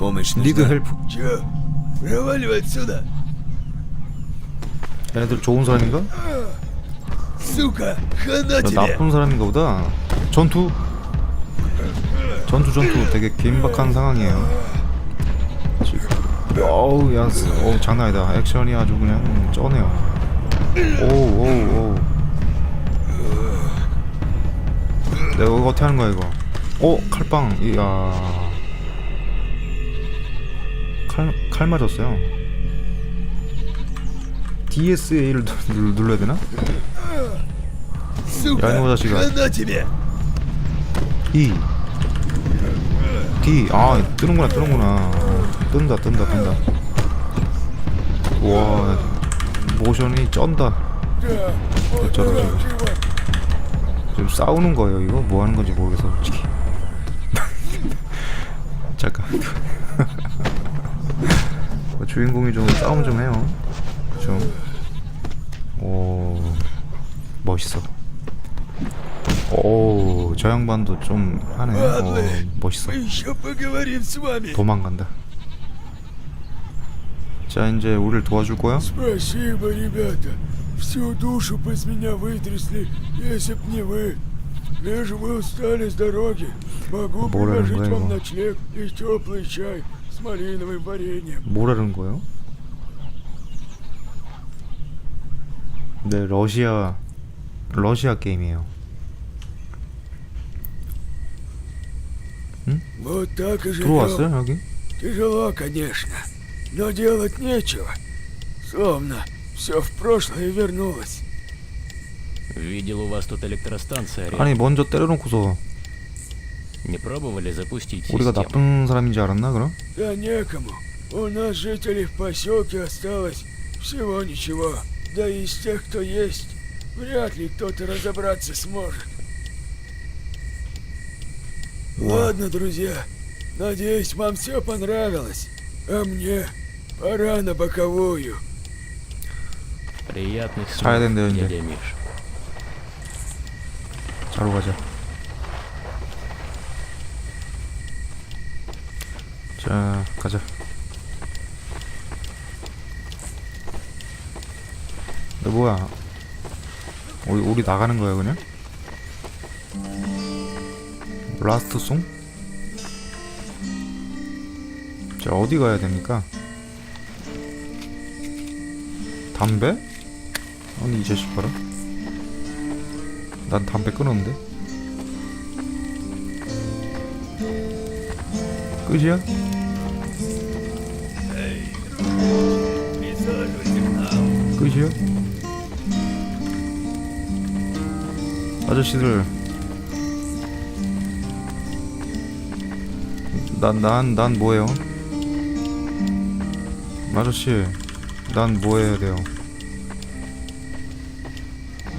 Помощь 리그 нужна? 헬프 Чё? Проваливай отсюда! 얘네들 좋은 사람인가? Сука! Хана 야, тебе! 나쁜 사람인가 보다 전투 전투 전투 되게 긴박한 상황이에요 지금 어우 야 스- 어우 장난 아니다 액션이 아주 그냥 쩌네요 오우 오우 오우 내가 이거 어떻게 하는 거야 이거 어 칼빵 이야 칼, 칼 맞았어요. DSA를 누, 눌러야 되나? 야 이놈의 자식아. E D. 아 뜨는구나 뜨는구나. 뜬다 뜬다 뜬다. 와 모션이 쩐다. 어쩌라 지금 지금 싸우는 거예요 이거? 뭐 하는 건지 모르겠어 솔직히. 잠깐. 주인공이 좀 싸움 좀 해요 좀오 멋있어 오, 저 양반도 좀 하네. 오, Падлы! 멋있어. Мы еще поговорим с вами! 도망간다. 자, 이제 우리를 도와줄 거야? Спасибо, ребята! Всю душу бы с меня вытрясли, если б не вы. Вижу, вы устали с дороги. Могу 뭐라는 предложить 거야, вам 이거? ночлег и теплый чай с малиновым вареньем. 뭐라는 거예요? 네, 러시아 러시아 게임이에요. Вот так и живем. 들어왔어요, 여기? Тяжело, конечно, но делать нечего. Словно все в прошлое вернулось. Видел у вас тут электростанция рядом. 아니, 먼저 때려놓고서 Не пробовали запустить 우리가 систему? 나쁜 사람인지 알았나, 그럼? Да некому. У нас жителей в поселке осталось всего ничего. Да и из тех, кто есть, вряд ли кто-то разобраться сможет. Ладно, друзья. Надеюсь, вам все понравилось. А мне пора на боковую. Приятных 자야 снов, 된대요, 이제. дядя Миш. 자러 가자. 자, 가자. 너 뭐야? 우리 우리 나가는 거야 그냥? 라스트 송? 자 어디 가야 됩니까? 담배? 아니 이 자식 봐라. 난 담배 끊었는데. 끝이야? 끝이야? 아저씨들 난 난 난 뭐예요? 아저씨 난 뭐 해야 돼요?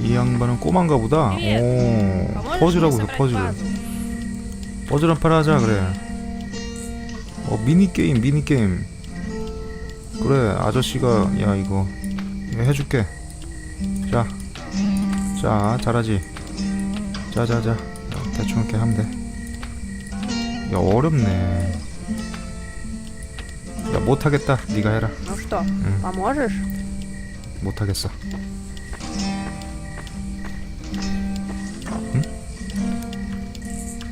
이 양반은 꼬만가 보다 오 퍼즐하고 있어 퍼즐 퍼즐 한판 하자 그래 어 미니게임 미니게임 그래 아저씨가 야 이거 이거 해줄게 자, 자 잘하지 자자자 대충 이렇게 하면 돼야 어렵네 야 못하겠다 네가 해라 Ну что, 응 поможешь? 못하겠어 응?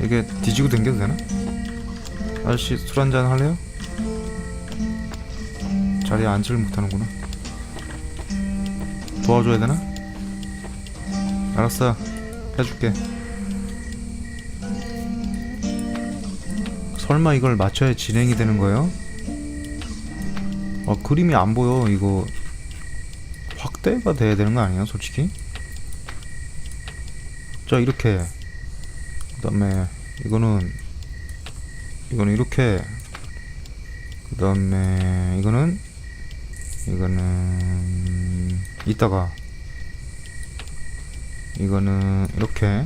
이게 뒤지고 댕겨도 되나? 아저씨 술 한잔 할래요? 자리에 앉지를 못하는구나 도와줘야 되나? 알았어 해줄게 설마 이걸 맞춰야 진행이 되는 거예요? 어 그림이 안 보여 이거 확대가 돼야 되는 거 아니에요 솔직히? 자 이렇게 그 다음에 이거는 이거는 이렇게 그 다음에 이거는 이거는 이따가 이거는 이렇게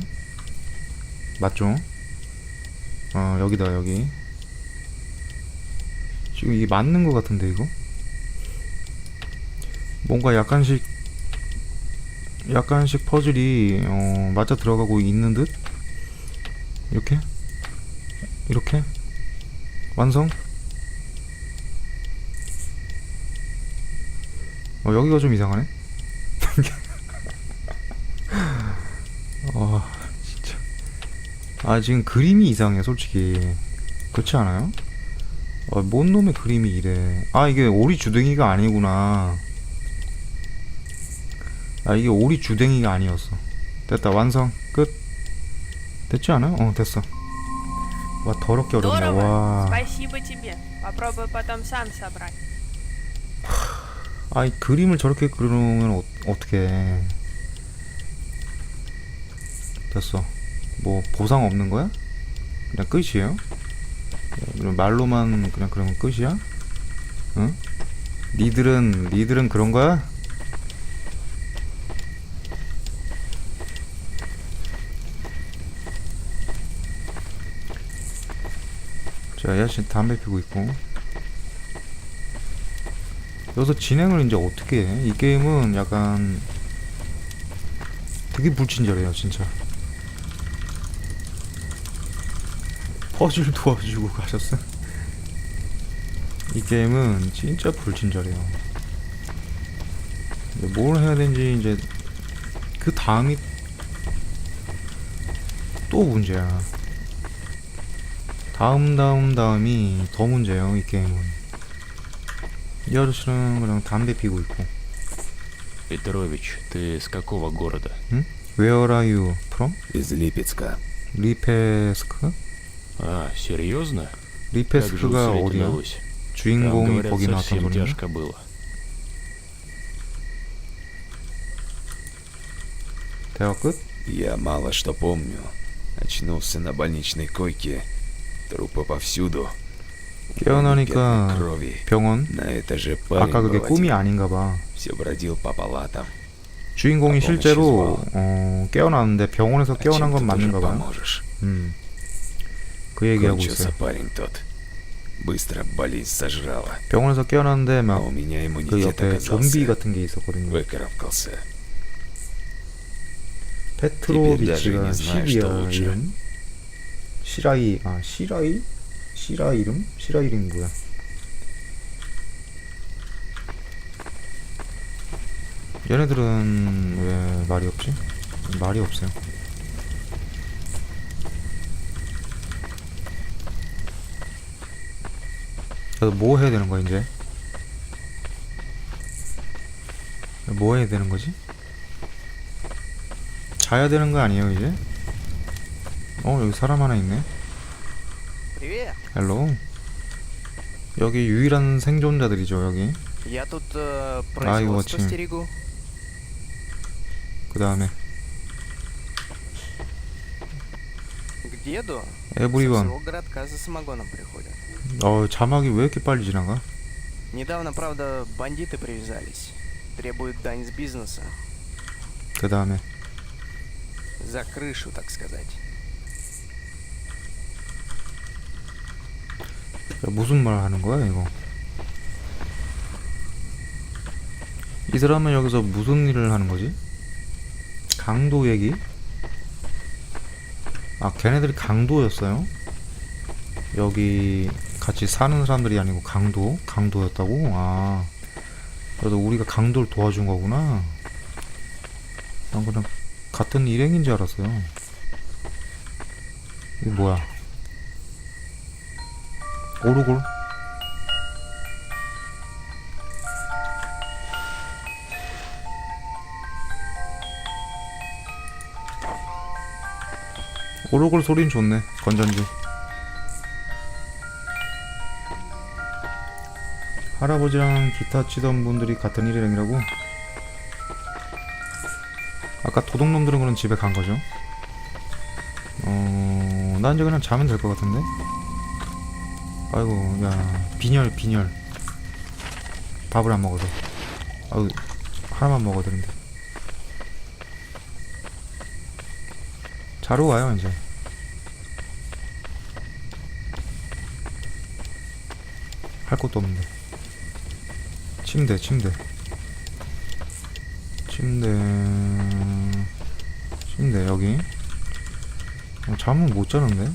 맞죠? 어 여기다 여기. 지금 이게 맞는 거 같은데 이거? 뭔가 약간씩 약간씩 퍼즐이 어, 맞아 들어가고 있는 듯? 이렇게? 이렇게? 완성 어, 여기가 좀 이상하네. 아, 진짜. 아, 지금 그림이 이상해, 솔직히. 그렇지 않아요? 아, 뭔 놈의 그림이 이래. 아, 이게 오리 주둥이가 아니구나. 아, 이게 오리 주댕이가 아니었어. 됐다, 완성. 끝. 됐지 않아? 어, 됐어. 와, 더럽게 어렵네, 와. 아이 그림을 저렇게 그려놓으면 어, 어떻게 됐어 뭐 보상 없는 거야? 그냥 끝이에요? 그럼 말로만 그냥 그러면 끝이야? 응? 니들은 니들은 그런 거야? 자, 이 아저씨 담배 피고 있고 여기서 진행을 이제 어떻게 해? 이 게임은 약간 되게 불친절해요 진짜 퍼즐 도와주고 가셨어? 이 게임은 진짜 불친절해요 뭘 해야 되는지 이제 그 다음이 또 문제야 다음 다음 다음이 더 문제예요 이 게임은 이 아저씨는 그냥 담배 피고 있고 Петрович, ты с какого города? Where are you from? Из Липецка. 리페스크? А, серьезно? Как же 리페스크가 уцелеть 어디야? удалось? Там, 주인공이 говорят, 거기 나왔단 совсем 소리야? тяжко было. 대화 끝? Я мало что помню. Очнулся на больничной койке. Трупы повсюду. 깨어나니까 병원? 아까 그게 꿈이 아닌가 봐. 주인공이 실제로 어, 깨어났는데 병원에서 깨어난 건 맞는가 봐. 음. 그 얘기하고 있어 병원에서 깨어났는데 막 그 옆에 좀비 같은 게 있었거든요. 페트로비치가 시비아인 시라이 아 시라이? 시라 이름? 시라 이름이 뭐야? 얘네들은 왜 말이 없지? 말이 없어요. 그래서 뭐 해야 되는 거야 이제? 뭐 해야 되는 거지? 자야 되는 거 아니에요 이제? 어 여기 사람 하나 있네 헬로 여기 유일한 생존자들이죠 여기 Я тут э, Ай, производство очень. стерегу. 그 다음에 К деду со 에브리원 всего городка за самогоном приходят. 어 자막이 왜 이렇게 빨리 지나가? Недавно, правда, бандиты привязались. Требуют дань с бизнеса. 그 다음에 За крышу, так сказать. 무슨 말 하는 거야 이거 이 사람은 여기서 무슨 일을 하는 거지? 강도 얘기? 아 걔네들이 강도였어요? 여기 같이 사는 사람들이 아니고 강도? 강도였다고? 아 그래서 우리가 강도를 도와준 거구나 난 그냥 같은 일행인 줄 알았어요 이게 뭐야 오르골? 오르골 소린 좋네 건전지. 할아버지랑 기타 치던 분들이 같은 일행이라고? 아까 도둑놈들은 그런 집에 간 거죠? 어... 나 이제 그냥 자면 될 것 같은데 아이고 야 빈혈 빈혈. 밥을 안 먹어서. 아유 하나만 먹어야 되는데 자러 와요 이제. 할 것도 없는데. 침대 침대. 침대 침대 여기. 어, 잠은 못 자는데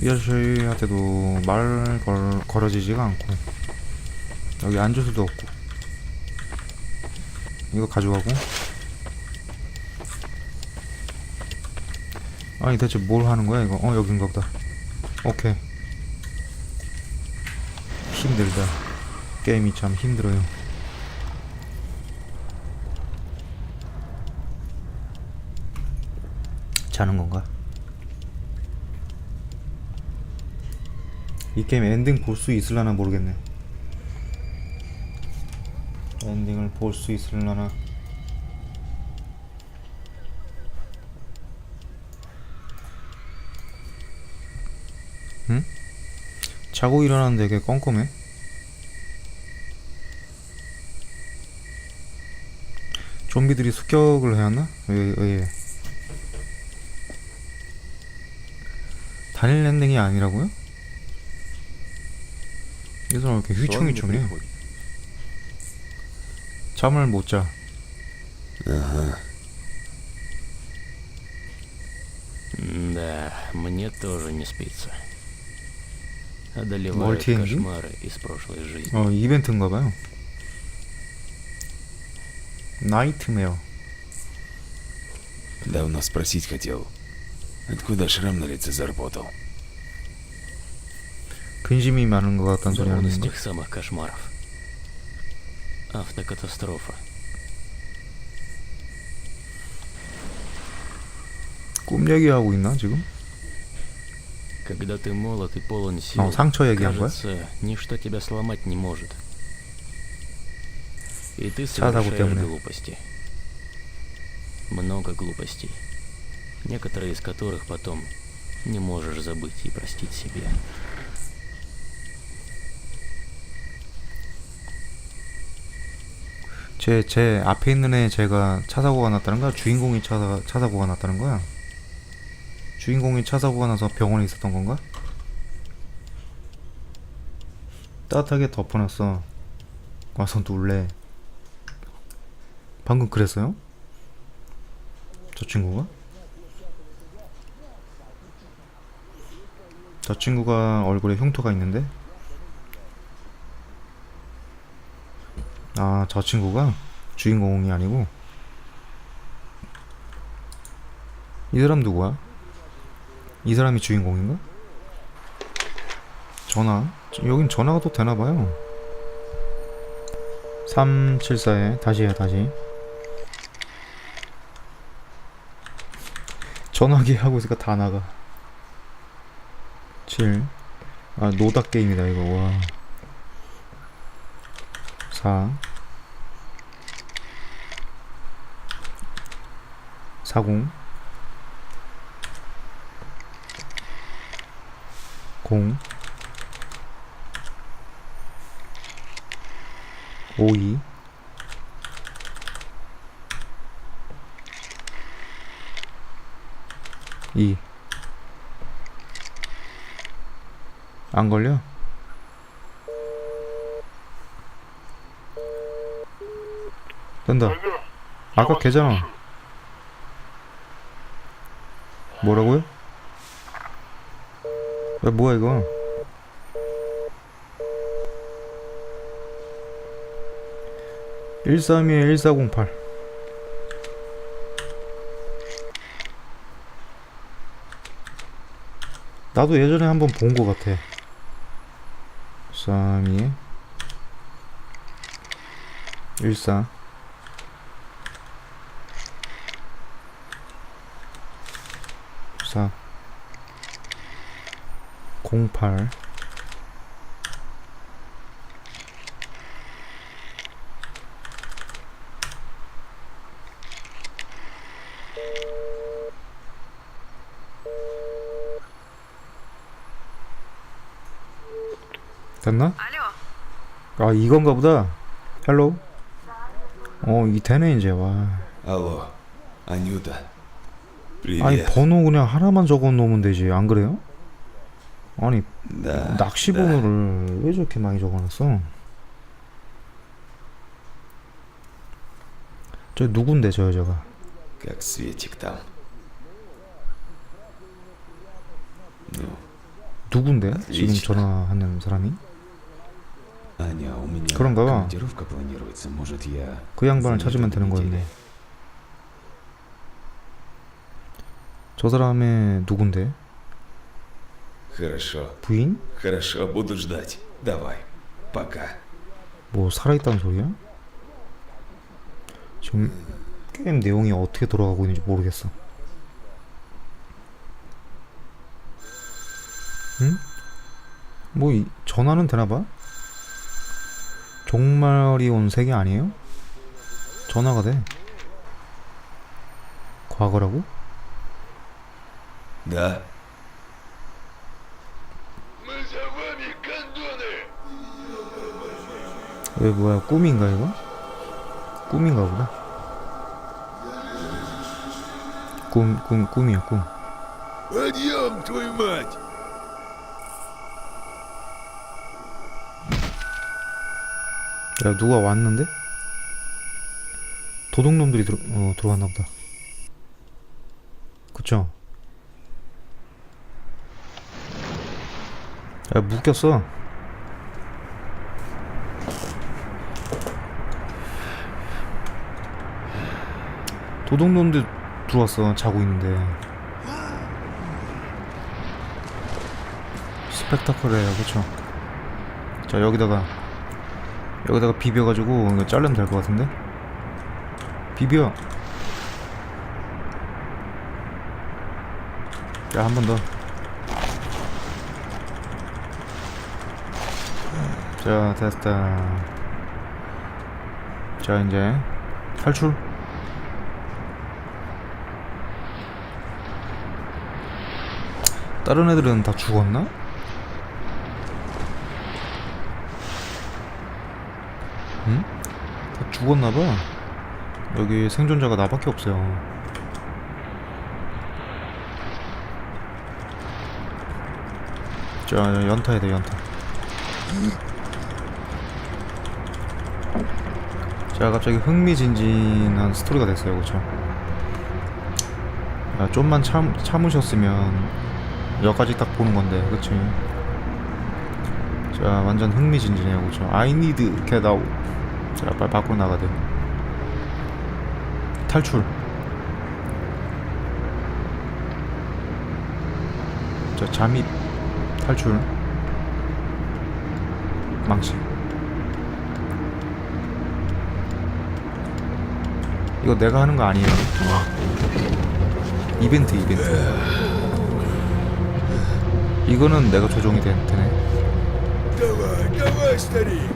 이 아저씨한테도 말 걸, 걸어지지가 않고 여기 앉을 수도 없고 이거 가져가고. 아니 대체 뭘 하는 거야 이거? 어 여긴가 보다. 오케이. 힘들다. 게임이 참 힘들어요. 자는 건가? 이 게임 엔딩 볼 수 있을라나 모르겠네 엔딩을 볼 수 있을라나 응? 자고 일어났는데 되게 껌껌해 좀비들이 습격을 해왔나? 왜, 왜 단일 엔딩이 아니라고요? 이 사람 왜 이렇게 휘청휘청해 잠을 못자 Да, мне тоже не спится. Одолевают Мультинги? кошмары из прошлой жизни. 어 이벤트인가봐요 나이트메어 Давно спросить хотел. Откуда шрам на лице заработал? 근심이 많은 것 같다는 소리 Да он 하는 из 거 тех самых кошмаров. Автокатастрофа. 꿈 얘기하고 있나 지금? Когда ты молод и полон сил, 어 상처 얘기한 거야? кажется, ничто тебя сломать не может. И ты Садову совершаешь темные. глупости. Много глупостей. Некоторые из которых потом не можешь забыть и простить себе. 제, 제 앞에 있는 애 제가 차 사고가 났다는 거야? 주인공이 차, 차 사고가 났다는 거야? 주인공이 차 사고가 나서 병원에 있었던 건가? 따뜻하게 덮어놨어 와서 놀래 방금 그랬어요? 저 친구가? 저 친구가 얼굴에 흉터가 있는데? 아, 저 친구가 주인공이 아니고. 이 사람 누구야? 이 사람이 주인공인가? 전화? 저- 여긴 전화가 또 되나봐요. 374에 다시 해 다시. 전화기 하고 있으니까 다 나가. 7 아, 노닥 게임이다 이거. 와. 4 40 0 52 2 안 걸려? 된다. 아까 걔잖아. 뭐라고요? 야, 뭐야 이거? (132) (1408) 나도 예전에 한번 본거 같아 132 14 4 08 됐나? 아 이건가 보다 헬로우 어이 되네 이제 와 Алло, Анюта. Привет. 아니 번호 그냥 하나만 적어 놓으면 되지 안 그래요? 아니 Да. 낚시 да. 번호를 왜 저렇게 많이 적어놨어? 저 누군데 저 여자가? Как Светик там. Ну, 누군데? 지금 Отлично. 전화하는 사람이? Аня, у меня 그런가 봐. командировка планируется. Может, я... 그 양반을 занят 찾으면 этой 되는 неделей? 거였네. 저 사람의 누군데? Хорошо, 부인? хорошо, буду ждать. Давай, пока. 뭐 살아있다는 소리야? 지금 게임 내용이 어떻게 돌아가고 있는지 모르겠어. 응? 뭐 이, 전화는 되나봐? 종말이 온 세계 아니에요? 전화가 돼. 과거라고? Да? 왜 뭐야 꿈인가 이거? 꿈인가 보다. 꿈, 꿈, 꿈이야 꿈. Подъем, твою мать! 야 누가 왔는데? 도둑놈들이 들어, 어, 들어왔나 보다 그쵸? 야 묶였어 도둑놈들 들어왔어 자고 있는데 스펙타클해요 그쵸? 자 여기다가 여기다가 비벼가지고 이거 자르면 될 것 같은데? 비벼 자 한 번 더 자 됐다. 자 이제 탈출. 다른 애들은 다 죽었나? 응? 다 죽었나봐. 여기 생존자가 나밖에 없어요. 자 연타해야 돼 연타 자 갑자기 흥미진진한 스토리가 됐어요. 그쵸? 야 좀만 참, 참으셨으면 여기까지 딱 보는 건데 그치? 자 완전 흥미진진해요. 그쵸? I need get out. 자 빨리 밖으로 나가야 돼. 탈출. 자 잠입. 탈출. 망치 이거 내가 하는 거 아니에요 이벤트 이벤트 이거는 내가 조종이 되, 되네 Давай, давай, старик!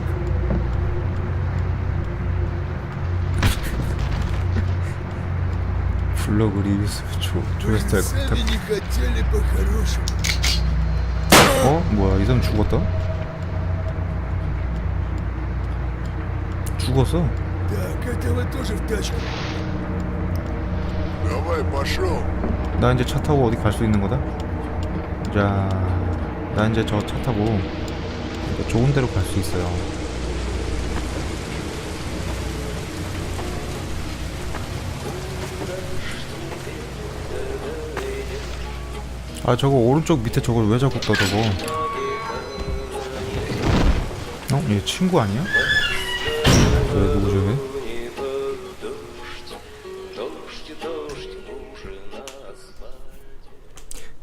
블로그 리뷰 조, Вы 조회수 될 것 같아 сами не хотели по-хорошему. 어? 뭐야 이 사람 죽었다? 죽었어? Так, этого тоже в тачку. Давай, пошел. 나 이제 차 타고 어디 갈 수 있는 거다? 자, 나 이제 저 차 타고 이제 좋은 데로 갈 수 있어요. 아 저거 오른쪽 밑에 저걸 왜 자꾸 떠 저거? 어? 얘 친구 아니야? 그래도 오중에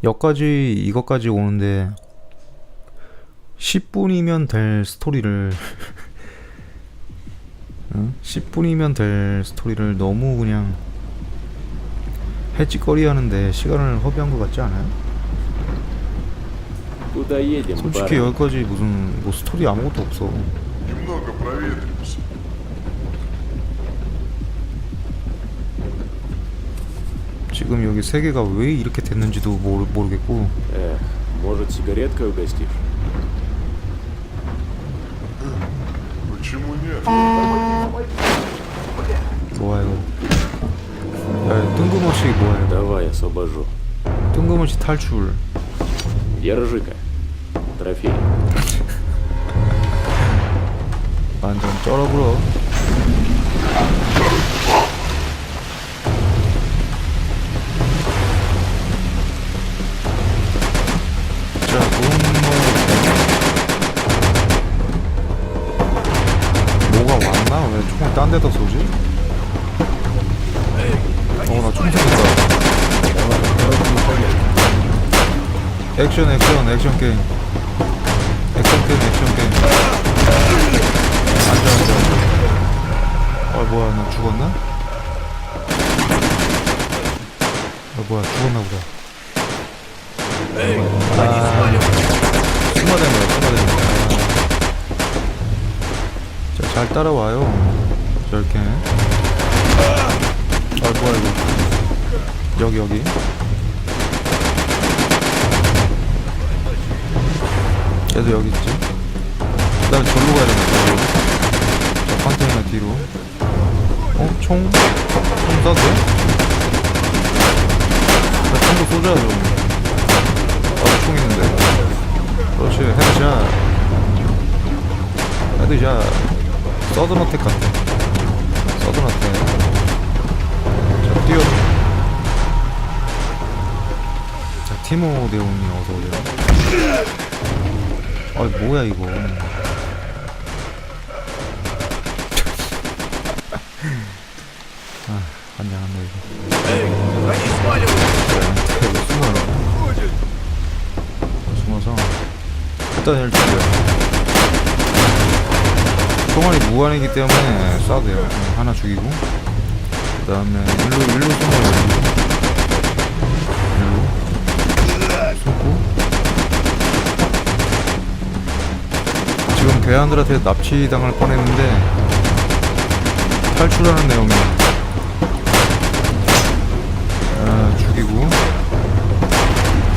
여기까지 이것까지 오는데 10분이면 될 스토리를 응? 10분이면 될 스토리를 너무 그냥 해치거리 하는데 시간을 허비한 것 같지 않아요? 그러니까 솔직히 여기까지 무슨 뭐 스토리 아무것도 없어 지금 여기 세계가 왜 이렇게 됐는지도 모르, 모르겠고 Эх, может, сигареткой угостишь? Почему нет? 뭐야 이거 야 뜬금없이 뭐야 이거 Давай, освобожу. 뜬금없이 탈출 Держи-ка. Трофей. 완전 쩔어불어 자, 한대더 쏘지? 어나 총 생겼다. 액션 액션 액션 게임. 액션 게임 액션 게임. 앉아 앉아 아. 뭐야 나 죽었나? 아 뭐야 죽었나 보다 아 숨어댄 거야 숨어댄 거야 자, 잘 따라와요. 저렇게. 아 뭐야 이거. 여기 여기. 얘도 여기 있지? 그 다음에 절로 가야 되네 절로? 저 컨테이너 뒤로. 어? 총? 총 돼? 나 총도 쏘자죠 어, 총 있는데. 그렇지 헤드샷 헤드샷 서든어택 같아. 서든어택. 자 뛰어. 자 티모데온이 어서오세요. 아이 뭐야 이거 일단 일찍요? 총알이 무한이기 때문에 쏴도 돼요. 응, 하나 죽이고. 그 다음에 일로 일로 숨어요 일로 숨고. 지금 괴한들한테 납치당할 뻔했는데 탈출하는 내용이야 아, 죽이고.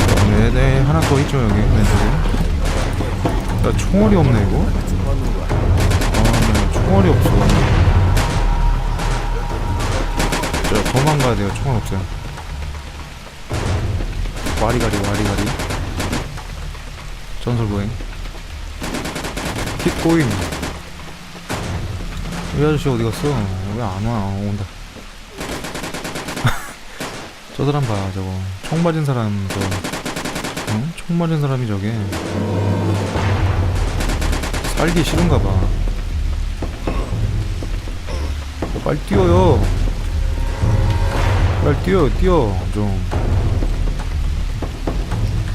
그다음에 네 하나 더 있죠 여기. 왼쪽에 야 총알이 없네 이거 아 네, 총알이 없어 자 도망가야 돼요 총알 없어요 와리가리 와리가리 전설보행 kit고잉 이 아저씨 어디 갔어? 왜 안 와? 온다. 저 사람 봐, 저거. 총 맞은 사람, 저. 응? 총 맞은 사람이 저게. 살기 싫은가 봐. 어, 빨리 뛰어요. 빨리 뛰어, 뛰어, 좀.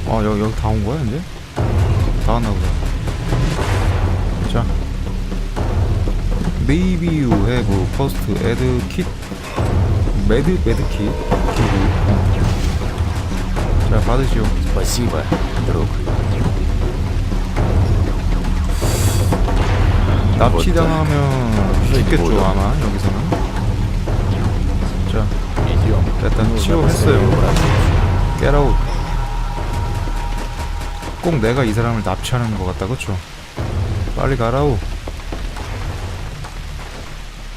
아, 여기, 여기 다 온 거야, 이제? 다 왔나 보다. 자. Maybe you have first aid kit. med med kit. 기구. 자, 받으시오. Спасибо, друг. 납치당하면 죽겠죠, 아마, 여기서는. 자, 일단 치료했어요. Out. 꼭 내가 이 사람을 납치하는 것 같다, 그쵸? 빨리 가라우.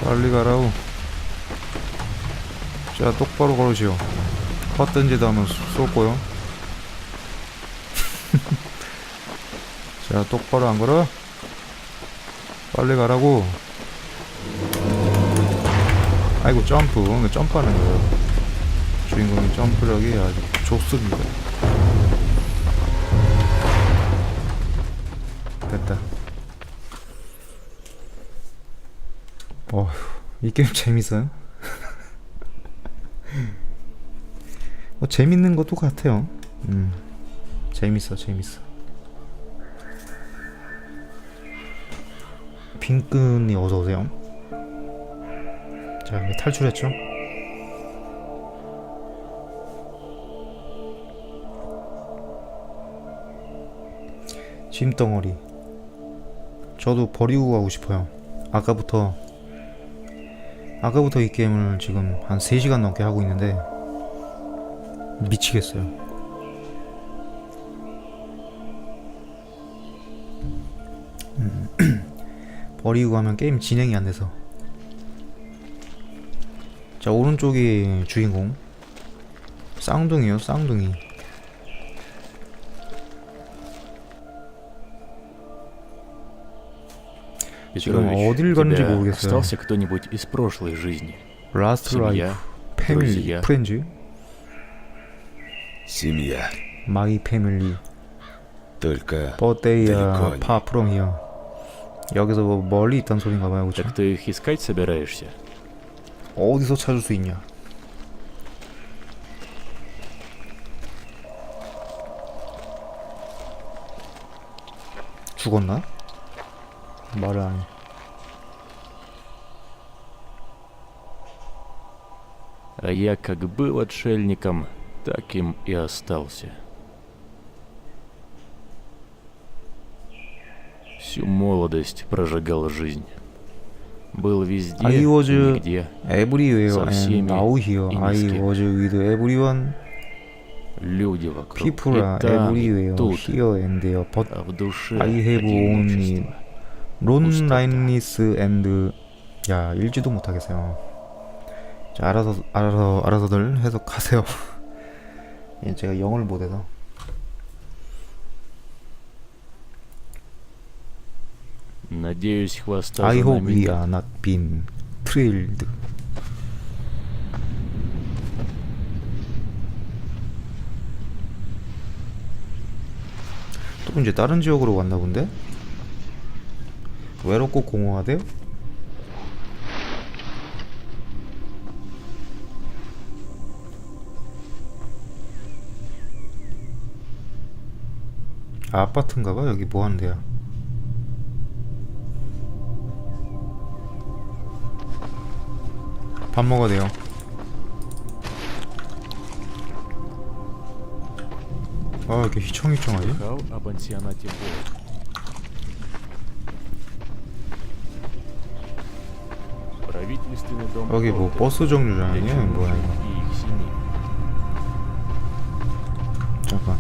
빨리 가라우. 자, 똑바로 걸으시오. 헛든지도 하면 쏠 거요. 자, 똑바로 안 걸어? 빨리 가라고. 아이고, 점프. 점프하는 거예요. 주인공의 점프력이 아주 좋습니다. 됐다. 어휴, 이 게임 재밌어요? 뭐 재밌는 것도 같아요. 음, 재밌어, 재밌어. 빈끈이 어서 오세요. 자, 탈출했죠? 짐 덩어리. 저도 버리고 가고 싶어요. 아까부터 아까부터 이 게임을 지금 한 3시간 넘게 하고 있는데 미치겠어요. 음, 버리고 가면 게임 진행이 안 돼서. 자, 오른쪽이 주인공. 쌍둥이요, 쌍둥이. 지금 Петрович, 어딜 у 가는지 тебя 모르겠어요. остался кто-нибудь из прошлой жизни? 라스트 라이프, Семья, 패밀리, друзья. 프렌즈, Семья. 마이 패밀리, Только 버데이야, далеко не. 파프롱이요. 여기서 뭐 멀리 있단 소린가 봐요 그쵸? Так ты их искать собираешься? 어디서 찾을 수 있냐 죽었나? 말을 안해 А я как был отшельником, так им и остался. Всю молодость прожигал жизнь. Был везде, I was и нигде. everywhere Со and всеми now here и ни I с кем. was with everyone Люди вокруг. People и are там, и everywhere тут. here and there but А в душе I have only одиночество. loneliness and 야 읽지도 못하겠어요 자 알아서 알아서 알아서들 해석하세요 예, 제가 영어를 못해서 Надеюсь, хвоста I за hope нами we нет. are not been trailed 또 이제 다른 지역으로 왔나 본데? 외롭고 공허하대요? 아, 아파트인가봐 여기 뭐 하는 데야 밥 먹어야 돼요 아 이렇게 휘청휘청하지? 여기 뭐 버스 정류장 아니야? 뭐야 이거 잠깐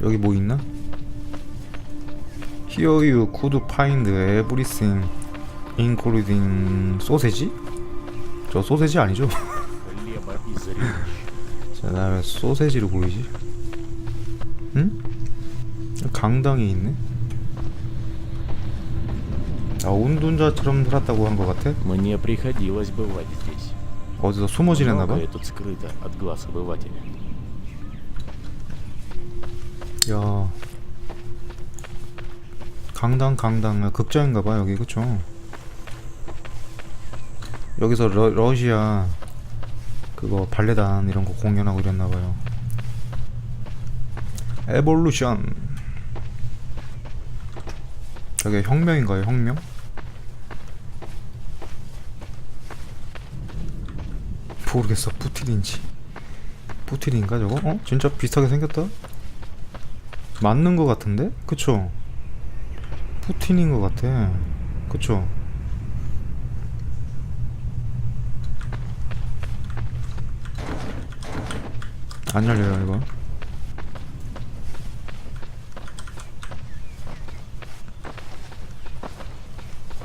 여기 뭐 있나? Here you could find everything including 소세지? 저 소세지 아니죠? Хлеба и зрелищ. 자, 나 왜 소세지로 보이지? 응? 강당이 있네? 아, 운둔자처럼 살았다고 한 것 같아? Мне приходилось бывать здесь. 어디서 숨어 지냈나봐? Многое тут скрыто от глаз обывателя. 야 강당 강당 아, 극장인가봐 여기 그쵸 여기서 러, 러시아 그거 발레단 이런 거 공연하고 이랬나봐요 에볼루션 저게 혁명인가요 혁명? 모르겠어 푸틴인지 푸틴인가 저거? 어? 진짜 비슷하게 생겼다? 맞는 거 같은데? 그쵸? 푸틴인 거 같아. 그쵸? 안 열려요, 이거.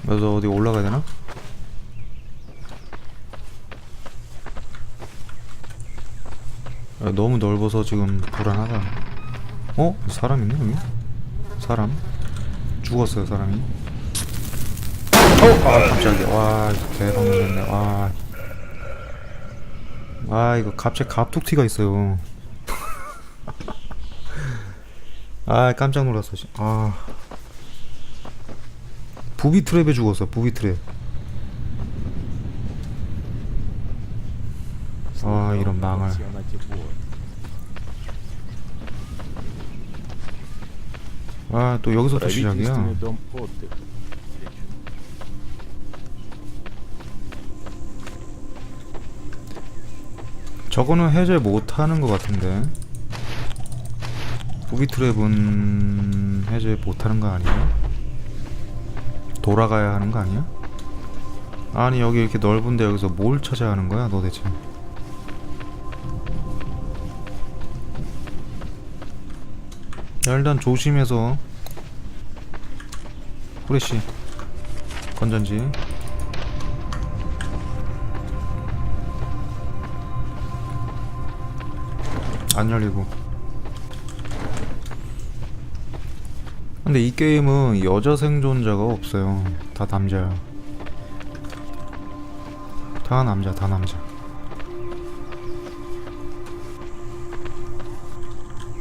그래서 어디 올라가야 되나? 아, 너무 넓어서 지금 불안하다. 어? 사람 있네 여기? 사람? 죽었어요 사람이 어! 아 깜짝이야 와 이거 대박 놀랐네 와. 아 이거 갑자기 갑툭튀가 있어요 아 깜짝 놀랐어 씨. 아 부비 트랩에 죽었어 부비 트랩 또 여기서부터 시작이야 Правительственный дом отдыха. для чернушек. 저거는 해제 못하는 것 같은데 부비트랩은 해제 못하는 거 아니야? 돌아가야 하는 거 아니야? 아니 여기 이렇게 넓은데 여기서 뭘 찾아야 하는 거야 도대체 야 일단 조심해서 후레쉬 건전지 안 열리고. 근데 이 게임은 여자 생존자가 없어요. 다 남자야. 다 남자, 다 남자.